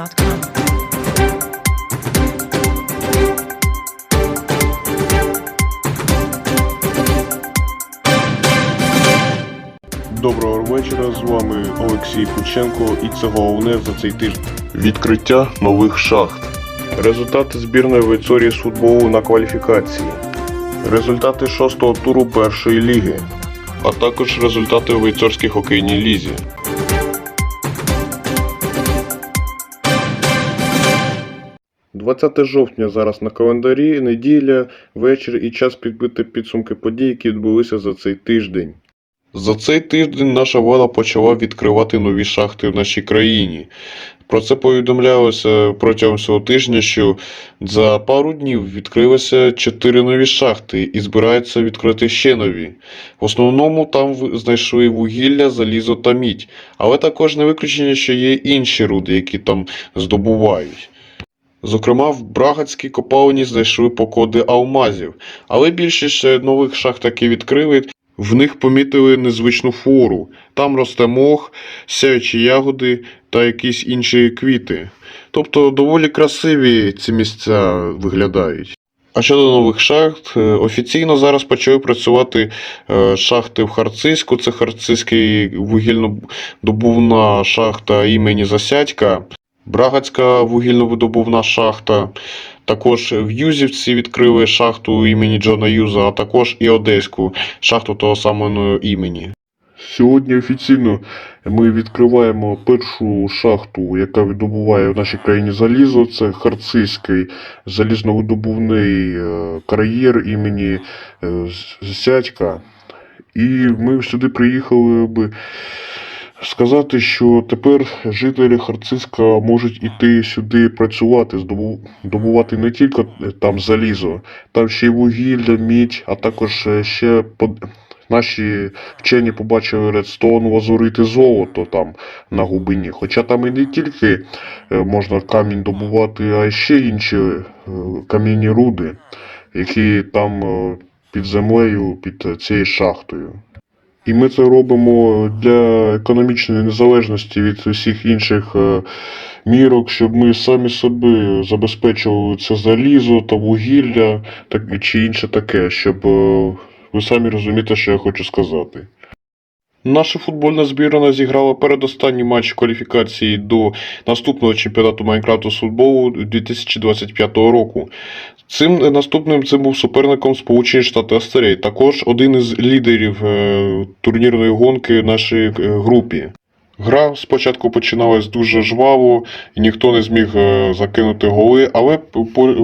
SportsGrid.com. Доброго вечора, з вами Олексій Пученко і це головне за цей тиждень. Відкриття нових шахт. Результати збірної Вейцорії з футболу на кваліфікації. Результати шостого туру першої ліги. А також результати у Вейцорській хокейній лізі. – 20 жовтня зараз на календарі, неділя, вечір і час підбити підсумки подій, які відбулися за цей тиждень. За цей тиждень наша влада почала відкривати нові шахти в нашій країні. Про це повідомлялося протягом цього тижня, що за пару днів відкрилися чотири нові шахти і збираються відкрити ще нові. В основному там знайшли вугілля, залізо та мідь, але також не виключення, що є інші руди, які там здобувають. Зокрема, в Брагацькій копалні знайшли покоди алмазів, але більшість нових шахт, які відкрили, в них помітили незвичну флору. Там росте мох, сяючі ягоди та якісь інші квіти. Тобто доволі красиві ці місця виглядають. А щодо нових шахт, е, офіційно зараз почали працювати е, шахти в Харцизьку. Це Харцизький вугільнодобувна шахта імені Засядька, Брагацька вугільновидобувна шахта. Також в Юзівці відкрили шахту імені Джона Юза, а також і Одеську шахту того самого імені. Сьогодні офіційно ми відкриваємо першу шахту, яка видобуває в нашій країні залізо. Це Харцизький залізновидобувний е, кар'єр імені е, І ми сюди приїхали би сказати, що тепер жителі Харциска можуть іти сюди працювати, здобувати не тільки там залізо, там ще й вугілля, мідь, а також е, ще наші вчені побачили редстоун, лазурит і золото там на глибині. Хоча там і не тільки е, можна камінь добувати, а ще інші е, кам'яні руди, які там під землею, під цією шахтою. І ми це робимо для економічної незалежності від усіх інших е, мірок, щоб ми самі собі забезпечували це залізо та вугілля так, чи інше таке, щоб е, ви самі розумієте, що я хочу сказати. Наша футбольна збірна зіграла передостанній матч кваліфікації до наступного чемпіонату Майнкрафту з футболу 2025 року. Цим наступним це був суперником Сполучені Штати Астерії, також один із лідерів е, турнірної гонки нашій е, групі. Гра спочатку починалась дуже жваво, і ніхто не зміг е, закинути голи, але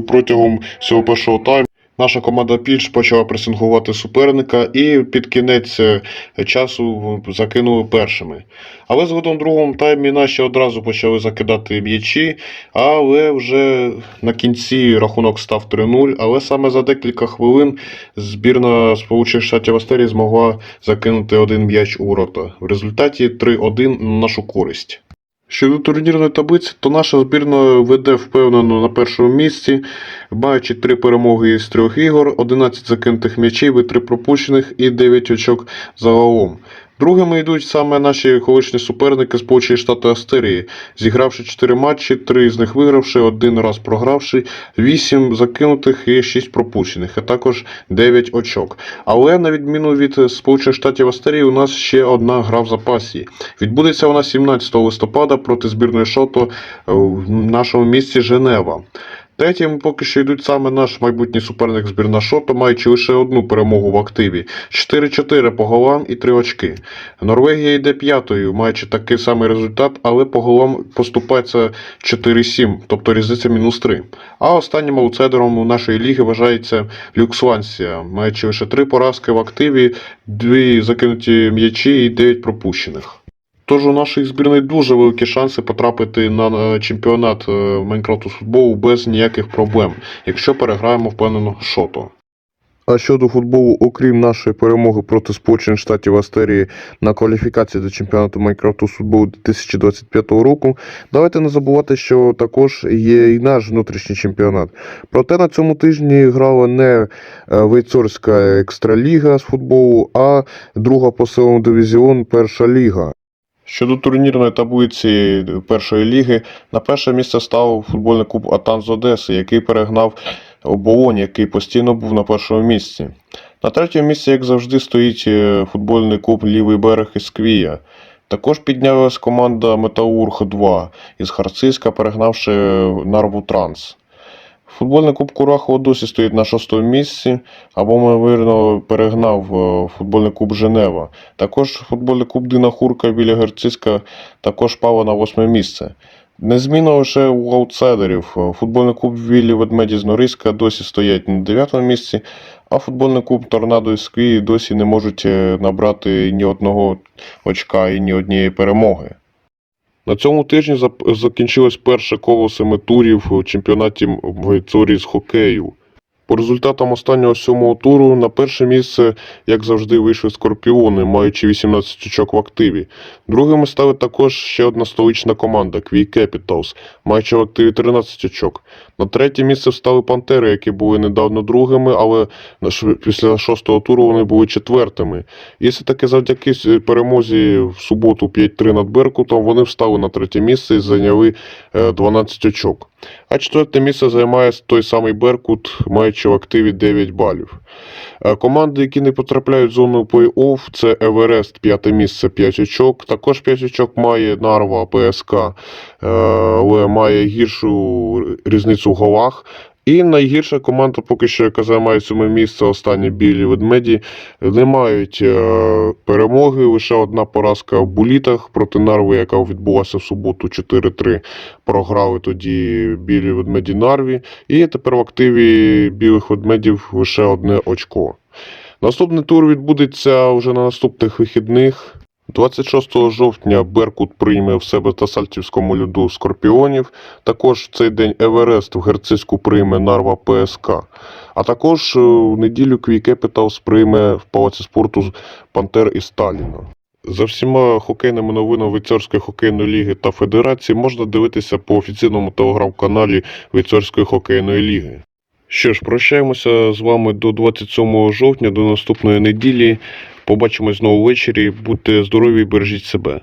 протягом всього першого тайму наша команда більш почала пресингувати суперника і під кінець е, часу закинули першими. Але згодом в другому таймі наші одразу почали закидати м'ячі, але вже на кінці рахунок став 3-0. Але саме за декілька хвилин збірна Сполучених Штатів Астерії змогла закинути один м'яч у ворота. В результаті 3-1 на нашу користь. Щодо турнірної таблиці, то наша збірна веде впевнено на першому місці, маючи три перемоги із трьох ігор, 11 закинутих м'ячів і 3 пропущених і 9 очок загалом. Другими йдуть саме наші колишні суперники Сполучені Штати Астерії, зігравши 4 матчі, 3 з них вигравши, один раз програвши, 8 закинутих і 6 пропущених, а також 9 очок. Але на відміну від Сполучених Штатів Астерії, у нас ще одна гра в запасі. Відбудеться вона 17 листопада проти збірної Шото в нашому місті Женева. Третім поки що йдуть саме наш майбутній суперник збірна Шото, маючи лише одну перемогу в активі. 4-4 по голам і 3 очки. Норвегія йде п'ятою, маючи такий самий результат, але по голам поступається 4-7, тобто різниця мінус 3. А останнім аутсайдером у нашої ліги вважається Люксвансія, маючи лише 3 поразки в активі, 2 закинуті м'ячі і 9 пропущених. Тож у нашої збірної дуже великі шанси потрапити на е, чемпіонат е, Майнкрафту з футболу без ніяких проблем, якщо переграємо впевнено шото. А щодо футболу, окрім нашої перемоги проти Сполучених Штатів Астерії на кваліфікації до чемпіонату Майнкрафту з футболу 2025 року, давайте не забувати, що також є і наш внутрішній чемпіонат. Проте на цьому тижні грала не е, Вейцорська екстраліга з футболу, а друга по силам дивізіон перша ліга. Щодо турнірної таблиці першої ліги, на перше місце став футбольний клуб Атан з Одеси, який перегнав оболонь, який постійно був на першому місці. На третьому місці, як завжди, стоїть е, футбольний клуб Лівий берег із Квія. Також піднялась команда Металург 2 із Харциска, перегнавши Нарву Транс. Футбольний клуб Курахова досі стоїть на шостому місці, або, ймовірно, перегнав е, футбольний клуб Женева. Також футбольний клуб Дина Хурка біля Герциска також пало на восьме місце. Незмінно лише у аутсайдерів. Е, Футбольний клуб Віллі Ведмеді з Норильська досі стоять на дев'ятому місці, а футбольний клуб Торнадо із Києва досі не можуть е, набрати ні одного очка і ні однієї перемоги. На цьому тижні закінчилось перше коло семи турів у чемпіонаті Вайцорі з хокею. По результатам останнього сьомого туру на перше місце, як завжди, вийшли скорпіони, маючи 18 очок в активі. Другими стали також ще одна столична команда Квій Capitals, маючи в активі 13 очок. На третє місце встали Пантери, які були недавно другими, але після шостого туру вони були четвертими. І все таки завдяки перемозі в суботу 5-3 над Беркутом вони встали на третє місце і зайняли е, 12 очок. А четверте місце займає той самий Беркут, маючи в активі 9 балів. Е, Команди, які не потрапляють в зону плей-офф, це Еверест, п'яте місце 5 очок. Також 5 очок має Нарва ПСК, е, але має гіршу різницю в голах. І найгірша команда, поки що, яка займає сьоме місце, останні білі ведмеді, не мають е, перемоги. Лише одна поразка в булітах проти Нарви, яка відбулася в суботу 4-3. Програли тоді білі ведмеді Нарві. І тепер в активі білих ведмедів лише одне очко. Наступний тур відбудеться вже на наступних вихідних. 26 жовтня Беркут прийме в себе та Сальтівському льоду Скорпіонів. Також в цей день Еверест в Герциску прийме Нарва ПСК. А також е, в неділю Квій Кепіталс прийме в Палаці спорту Пантер і Сталіна. За всіма хокейними новинами Вейцерської хокейної ліги та федерації можна дивитися по офіційному телеграм-каналі Вейцерської хокейної ліги. Що ж, прощаємося з вами до 27 жовтня, до наступної неділі. Побачимось знову ввечері. Будьте здорові бережіть себе.